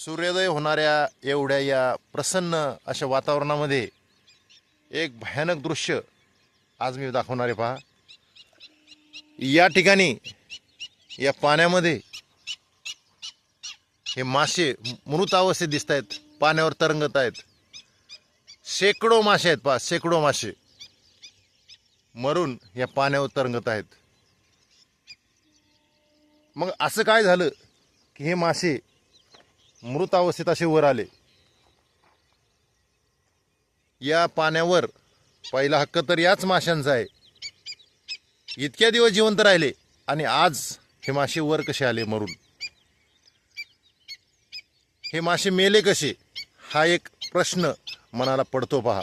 सूर्योदय होणाऱ्या एवढ्या या प्रसन्न अशा वातावरणामध्ये एक भयानक दृश्य आज मी दाखवणार आहे पहा. या ठिकाणी या पाण्यामध्ये हे मासे मृत अवस्थेत दिसत आहेत पाण्यावर तरंगत आहेत. शेकडो मासे आहेत पहा शेकडो मासे मरून या पाण्यावर तरंगत आहेत. मग असं काय झालं की हे मासे मृत अवस्थेत असे वर आले. या पाण्यावर पहिला हक्क तर याच माशांचा आहे. इतक्या दिवस जिवंत राहिले आणि आज हे मासे वर कसे आले मरून? हे मासे मेले कसे? हा एक प्रश्न मनाला पडतो पहा.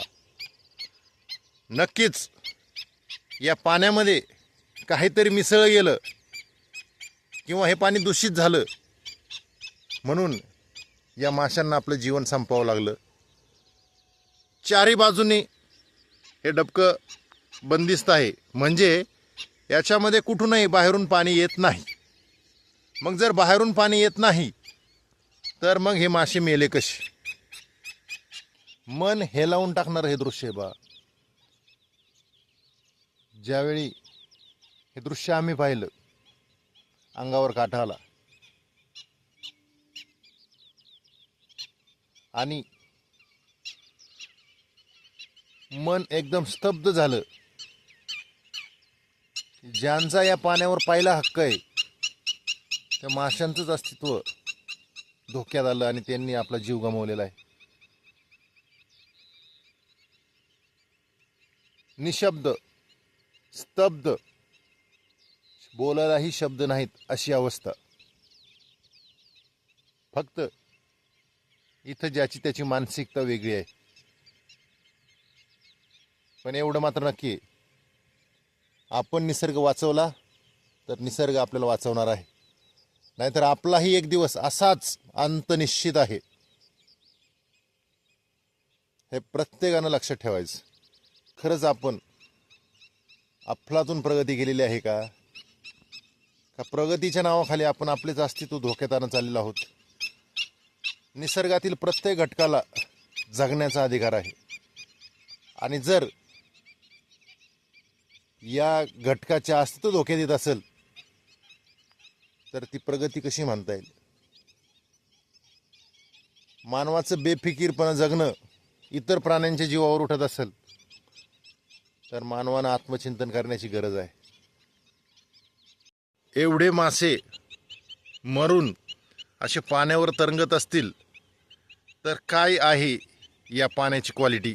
नक्कीच या पाण्यामध्ये काहीतरी मिसळं गेलं किंवा हे पाणी दूषित झालं म्हणून या माशांना आपलं जीवन संपावं लागलं. चारी बाजूनी हे डबकं बंदिस्त आहे. म्हणजे याच्यामध्ये कुठूनही बाहेरून पाणी येत नाही. मग जर बाहेरून पाणी येत नाही तर मग हे मासे मेले कसे? मन हेलावून टाकणार हे दृश्य आहे बा. ज्यावेळी हे दृश्य आम्ही पाहिलं अंगावर काटा आणि मन एकदम स्तब्ध झालं. ज्यांचा या पाण्यावर पाहिला हक्क आहे त्या माशांचंच अस्तित्व धोक्यात आलं आणि त्यांनी आपला जीव गमावलेला आहे. निशब्द स्तब्ध बोलायलाही शब्द नाहीत अशी अवस्था. फक्त इथं ज्याची त्याची मानसिकता वेगळी आहे. पण एवढं मात्र नक्की आहे. आपण निसर्ग वाचवला तर निसर्ग आपल्याला वाचवणार आहे. नाहीतर आपलाही एक दिवस असाच अंत निश्चित आहे. हे प्रत्येकानं लक्षात ठेवायचं. खरंच आपण अफलातून प्रगती केलेली आहे का? का प्रगतीच्या नावाखाली आपण आपलेच अस्तित्व धोक्यात आणत चाललेलो आहोत? निसर्गातील प्रत्येक घटकाला जगण्याचा अधिकार आहे. आणि जर या घटकाचे अस्तित्व धोक्यात येत असेल तर ती प्रगती कशी म्हणता येईल? मानवाचं बेफिकीरपणा जगणं इतर प्राण्यांच्या जीवावर उठत असेल तर मानवानं आत्मचिंतन करण्याची गरज आहे. एवढे मासे मरून असे पाण्यावर तरंगत असतील तर काय आहे या पाण्याची क्वालिटी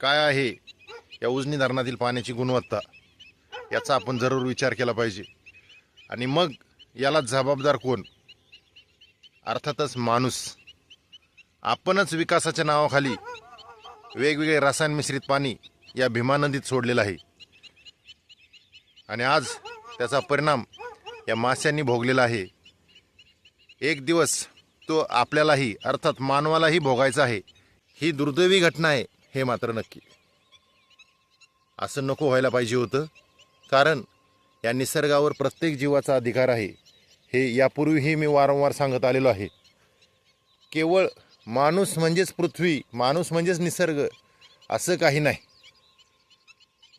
काय आहे या उजनी धरणातील पाण्याची गुणवत्ता? याचा आपण जरूर विचार केला पाहिजे. आणि मग याला जबाबदार कोण? अर्थातच माणूस. आपणच विकासाच्या नावाखाली वेगवेगळे रसायन मिश्रित पाणी या भीमा नदीत सोडलेलं आहे. आणि आज त्याचा परिणाम या माशांनी भोगलेला आहे. एक दिवस तो आपल्यालाही अर्थात मानवालाही भोगायचा आहे. ही दुर्दैवी घटना आहे हे मात्र नक्की. असं नको व्हायला पाहिजे होतं कारण या निसर्गावर प्रत्येक जीवाचा अधिकार आहे हे यापूर्वीही मी वारंवार सांगत आलेलो आहे. केवळ माणूस म्हणजेच पृथ्वी माणूस म्हणजेच निसर्ग असं काही नाही.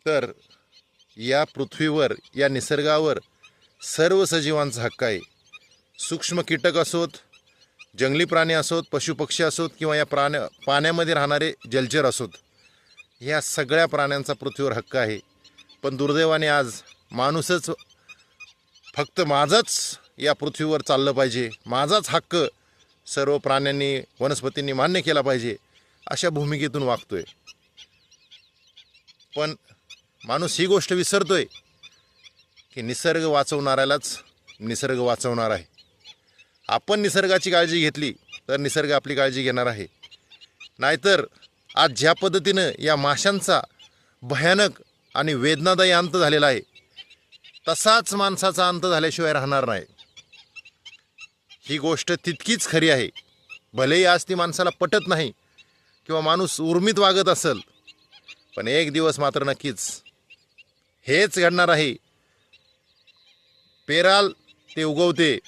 तर या पृथ्वीवर या निसर्गावर सर्व सजीवांचा हक्क आहे. सूक्ष्म कीटक असोत जंगली प्राणी असोत पशुपक्षी असोत किंवा या प्राण्या पाण्यामध्ये राहणारे जलचर असोत ह्या सगळ्या प्राण्यांचा पृथ्वीवर हक्क आहे. पण दुर्दैवाने आज माणूसच फक्त माझाच या पृथ्वीवर चाललं पाहिजे. माझाच हक्क सर्व प्राण्यांनी वनस्पतींनी मान्य केला पाहिजे अशा भूमिकेतून वागतोय. पण माणूस ही गोष्ट विसरतोय की निसर्ग वाचवणाऱ्यालाच निसर्ग वाचवणार आहे. आपण निसर्गाची काळजी घेतली तर निसर्ग आपली काळजी घेणार आहे. नाहीतर आज ज्या पद्धतीनं या माशांचा भयानक आणि वेदनादायी अंत झालेला आहे तसाच माणसाचा अंत झाल्याशिवाय राहणार नाही. ही गोष्ट तितकीच खरी आहे. भलेही आज ती माणसाला पटत नाही किंवा माणूस उर्मित वागत असेल पण एक दिवस मात्र नक्कीच हेच घडणार आहे. पेराल ते उगवते.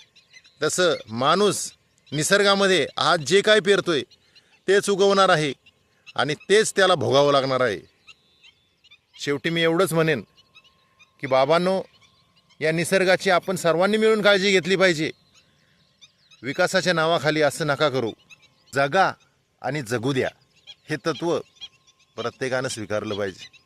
तसं माणूस निसर्गामध्ये आज जे काय पेरतोय तेच उगवणार आहे आणि तेच त्याला भोगावं लागणार आहे. शेवटी मी एवढंच म्हणेन की बाबांनो या निसर्गाची आपण सर्वांनी मिळून काळजी घेतली पाहिजे. विकासाच्या नावाखाली असं नका करू. जगा आणि जगू द्या. हे तत्त्व प्रत्येकानं स्वीकारलं पाहिजे.